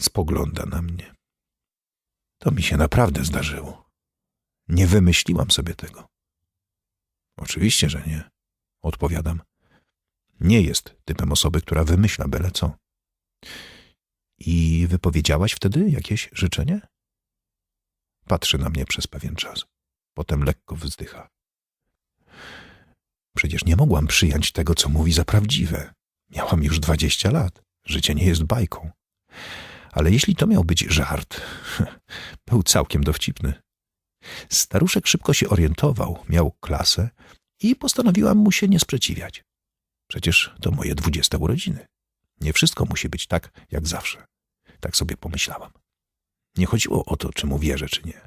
Spogląda na mnie. To mi się naprawdę zdarzyło. Nie wymyśliłam sobie tego. Oczywiście, że nie. Odpowiadam. Nie jest typem osoby, która wymyśla byle co. I wypowiedziałaś wtedy jakieś życzenie? Patrzy na mnie przez pewien czas. Potem lekko wzdycha. Przecież nie mogłam przyjąć tego, co mówi za prawdziwe. Miałam już dwadzieścia lat. Życie nie jest bajką. Ale jeśli to miał być żart, był całkiem dowcipny. Staruszek szybko się orientował, miał klasę i postanowiłam mu się nie sprzeciwiać. Przecież to moje dwudzieste urodziny. Nie wszystko musi być tak, jak zawsze. Tak sobie pomyślałam. Nie chodziło o to, czy mu wierzę, czy nie.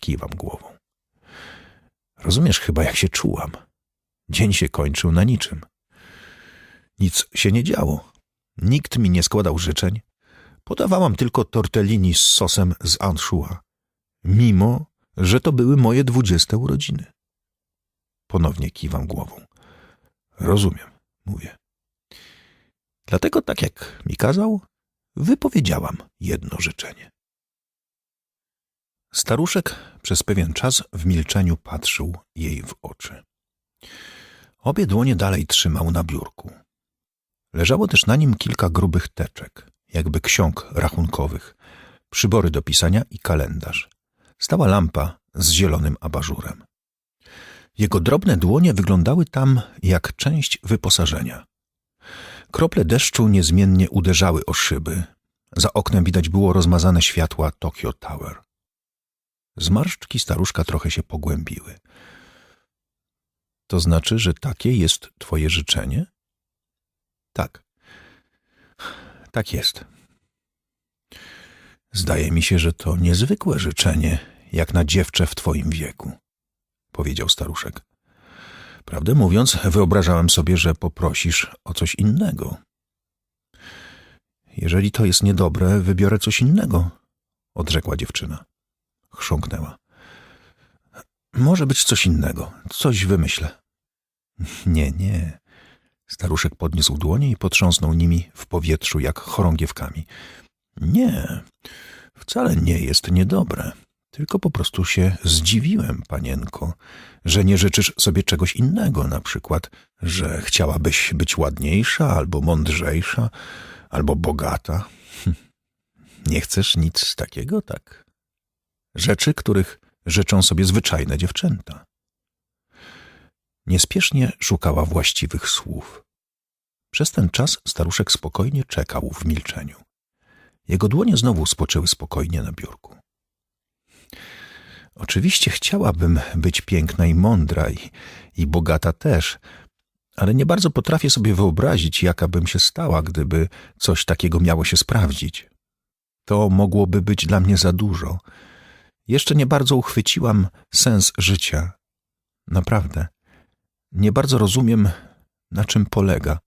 Kiwam głową. Rozumiesz chyba, jak się czułam. Dzień się kończył na niczym. Nic się nie działo. Nikt mi nie składał życzeń. Podawałam tylko tortellini z sosem z anchoa, mimo że to były moje dwudzieste urodziny. Ponownie kiwam głową. Rozumiem, mówię. Dlatego, tak jak mi kazał, wypowiedziałam jedno życzenie. Staruszek przez pewien czas w milczeniu patrzył jej w oczy. Obie dłonie dalej trzymał na biurku. Leżało też na nim kilka grubych teczek, jakby ksiąg rachunkowych, przybory do pisania i kalendarz. Stała lampa z zielonym abażurem. Jego drobne dłonie wyglądały tam jak część wyposażenia. Krople deszczu niezmiennie uderzały o szyby. Za oknem widać było rozmazane światła Tokyo Tower. Zmarszczki staruszka trochę się pogłębiły. To znaczy, że takie jest twoje życzenie? Tak. Tak jest. Zdaje mi się, że to niezwykłe życzenie, jak na dziewczę w twoim wieku, powiedział staruszek. Prawdę mówiąc, wyobrażałem sobie, że poprosisz o coś innego. Jeżeli to jest niedobre, wybiorę coś innego, odrzekła dziewczyna. Chrząknęła. Może być coś innego, coś wymyślę. Nie, nie. Staruszek podniósł dłonie i potrząsnął nimi w powietrzu jak chorągiewkami. Nie, wcale nie jest niedobre. Tylko po prostu się zdziwiłem, panienko, że nie życzysz sobie czegoś innego, na przykład, że chciałabyś być ładniejsza, albo mądrzejsza, albo bogata. Hm. Nie chcesz nic takiego, tak? Rzeczy, których życzą sobie zwyczajne dziewczęta. Niespiesznie szukała właściwych słów. Przez ten czas staruszek spokojnie czekał w milczeniu. Jego dłonie znowu spoczęły spokojnie na biurku. Oczywiście chciałabym być piękna i mądra i, i bogata też, ale nie bardzo potrafię sobie wyobrazić, jaka bym się stała, gdyby coś takiego miało się sprawdzić. To mogłoby być dla mnie za dużo. Jeszcze nie bardzo uchwyciłam sens życia. Naprawdę. Nie bardzo rozumiem, na czym polega.